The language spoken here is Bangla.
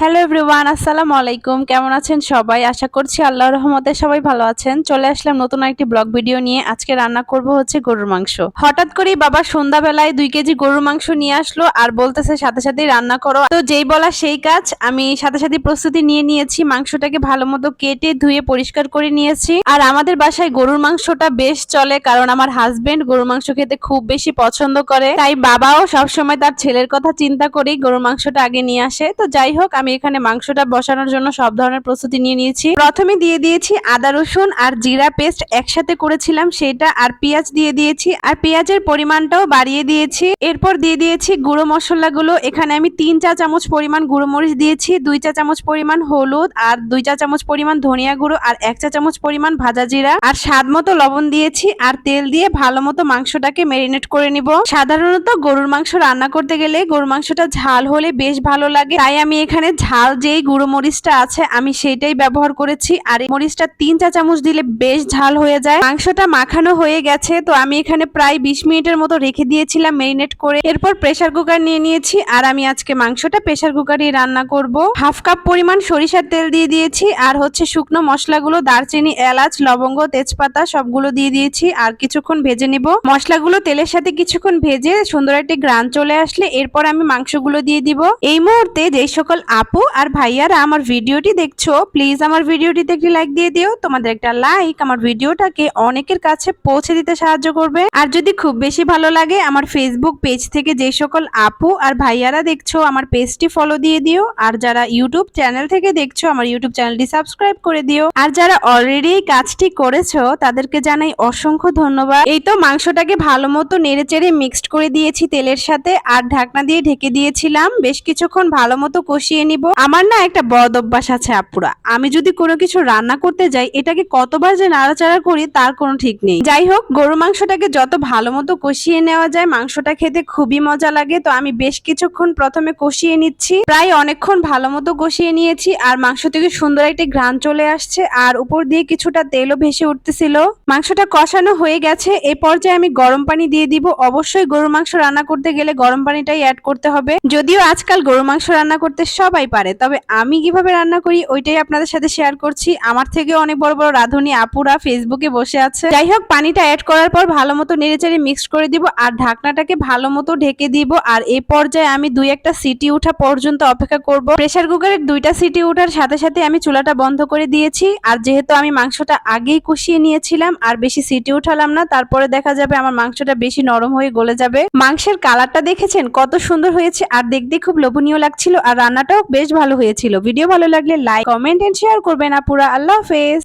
হ্যালো এভরিওয়ান আসসালামু আলাইকুম। কেমন আছেন সবাই? আশা করছি আল্লাহর রহমতে সবাই ভালো আছেন। চলে আসলাম নতুন একটি ব্লগ ভিডিও নিয়ে। আজকে রান্না করব হচ্ছে গরুর মাংস। হঠাৎ করেই বাবা সন্ধ্যাবেলায় দুই কেজি গরুর মাংস নিয়ে আসলো আর বলতেছে, সাথে সাথে রান্না করো। তো যেই বলা সেই কাজ, আমি সাথে সাথে প্রস্তুতি নিয়ে নিয়েছি। মাংসটাকে ভালো মতো কেটে ধুয়ে পরিষ্কার করে নিয়েছি। আর আমাদের বাসায় গরুর মাংসটা বেশ চলে কারণ আমার হাজবেন্ড গরুর মাংস খেতে খুব বেশি পছন্দ করে। তাই বাবাও সবসময় তার ছেলের কথা চিন্তা করেই গরুর মাংসটা আগে নিয়ে আসে। তো যাই হোক আমি এখানে মাংসটা বসানোর জন্য সব ধরনের প্রস্তুতি নিয়ে নিয়েছি। প্রথমে দিয়ে দিয়েছি আদা, রসুন আর জিরা পেস্ট একসাথে করেছিলাম সেটা আর পেঁয়াজ দিয়ে দিয়েছি। আর পেঁয়াজের পরিমাণটাও বাড়িয়ে দিয়েছি। এরপর দিয়ে দিয়েছি গুঁড়ো মশলাগুলো। এখানে আমি তিন চা চামচ পরিমাণ গুঁড়ো মরিচ দিয়েছি, দুই চা চামচ পরিমাণ হলুদ আর দুই চা চামচ পরিমাণ ধনিয়া গুঁড়ো আর এক চা চামচ পরিমাণ ভাজা জিরা। আর স্বাদ মতো লবণ দিয়েছি আর তেল দিয়ে ভালো মতো মাংসটাকে মেরিনেট করে নিব। সাধারণত গরুর মাংস রান্না করতে গেলে গরুর মাংসটা ঝাল হলে বেশ ভালো লাগে। তাই আমি এখানে ঝাল যেই গুঁড়ো মরিচটা আছে, আমি সেইটাই ব্যবহার করেছি। আর এই মরিচটা তিন চা চামচ দিলে বেশ ঝাল হয়ে যায়। মাংসটা মাখানো হয়ে গেছে, তো আমি এখানে প্রায় বিশ মিনিটের মতো রেখে দিয়েছিলাম মেরিনেট করে। এরপর প্রেসার কুকার নিয়ে নিয়েছি, আর আমি আজকে মাংসটা প্রেসার কুকারে রান্না করব। হাফ কাপ পরিমাণ সরিষার তেল দিয়ে দিয়েছি, আর হচ্ছে শুকনো মশলাগুলো, দারচিনি, এলাচ, লবঙ্গ, তেজপাতা সবগুলো দিয়ে দিয়েছি, আর কিছুক্ষণ ভেজে নিব। মশলাগুলো তেলের সাথে কিছুক্ষণ ভেজে সুন্দর একটি গ্রান চলে আসলে এরপর আমি মাংসগুলো দিয়ে দিব। এই মুহূর্তে যেই সকল আপু আর ভাইয়ারা, আমার ভিডিওটি দেখছ প্লিজ আমার ভিডিওটিতে একটি লাইক দিয়ে দিও। তোমাদের একটা লাইক আমার ভিডিওটাকে অনেকের কাছে পৌঁছে দিতে সাহায্য করবে। আর যদি খুব বেশি ভালো লাগে, আমার ফেসবুক পেজ থেকে যে সকল আপু আর ভাইয়ারা দেখছ, আমার পেজটি ফলো দিয়ে দিও। আর যারা ইউটিউব চ্যানেল থেকে দেখছ, আমার ইউটিউব চ্যানেলটি সাবস্ক্রাইব করে দিও। আর যারা অলরেডি এই কাজটি করেছ, তাদেরকে জানাই অসংখ্য ধন্যবাদ। এই তো মাংসটাকে ভালো মতো নেড়ে চেড়ে মিক্সড করে দিয়েছি তেলের সাথে, আর ঢাকনা দিয়ে ঢেকে দিয়েছিলাম। বেশ কিছুক্ষণ ভালো মতো কষিয়ে নিব আমার না একটা বদ অভ্যাস আছে, আপুরা। আমি যদি কোনো কিছু রান্না করতে যাই, এটাকে কতবার যে নাড়াচাড়া করি, তার কোনো ঠিক নেই। যাই হোক, গরু মাংসটাকে যত ভালো মতো কষিয়ে নেওয়া যায়, মাংসটা খেতে খুবই মজা লাগে। তো আমি বেশ কিছুক্ষণ প্রথমে কষিয়ে নিচ্ছি। প্রায় অনেকক্ষণ ভালো মতো কষিয়ে নিয়েছি, আর মাংস থেকে সুন্দর একটি ঘ্রাণ চলে আসছে, আর উপর দিয়ে কিছুটা তেলও ভেসে উঠতেছিল। মাংসটা কষানো হয়ে গেছে, এ পর্যায়ে আমি গরম পানি দিয়ে দিব। অবশ্যই গরু মাংস রান্না করতে গেলে গরম পানিটাই অ্যাড করতে হবে। যদিও আজকাল গরু মাংস রান্না করতে সবাই পারে। তবে আমি কীভাবে রান্না করি ওইটাই আপনাদের সাথে শেয়ার করছি। আমার থেকে অনেক বড় বড় রাঁধুনি আপুরা ফেসবুকে বসে আছে। যাই হোক, পানিটা অ্যাড করার পর ভালো মতো নেড়েচেড়ে মিক্সড করে দিব আর ঢাকনাটাকে ভালো মতো ঢেকে দিব। আর এই পর্যায়ে আমি দুই একটা সিটি উঠা পর্যন্ত অপেক্ষা করব। প্রেসার কুকারের দুইটা সিটি উঠার সাথে সাথে আমি চুলাটা বন্ধ করে দিয়েছি। আর যেহেতু আমি মাংসটা আগেই কষিয়ে নিয়েছিলাম, আর বেশি সিটি উঠালাম না, তারপরে দেখা যাবে আমার মাংসটা বেশি নরম হয়ে গলে যাবে। মাংসের কালারটা দেখেছেন? কত সুন্দর হয়েছে। আর দেখতে খুব লোভনীয় লাগছিল। আর রান্নাটাও বেশ ভালো হয়েছিল। ভিডিও ভালো লাগলে লাইক কমেন্ট এন্ড শেয়ার করবেন আপুরা। আল্লাহ হাফেজ।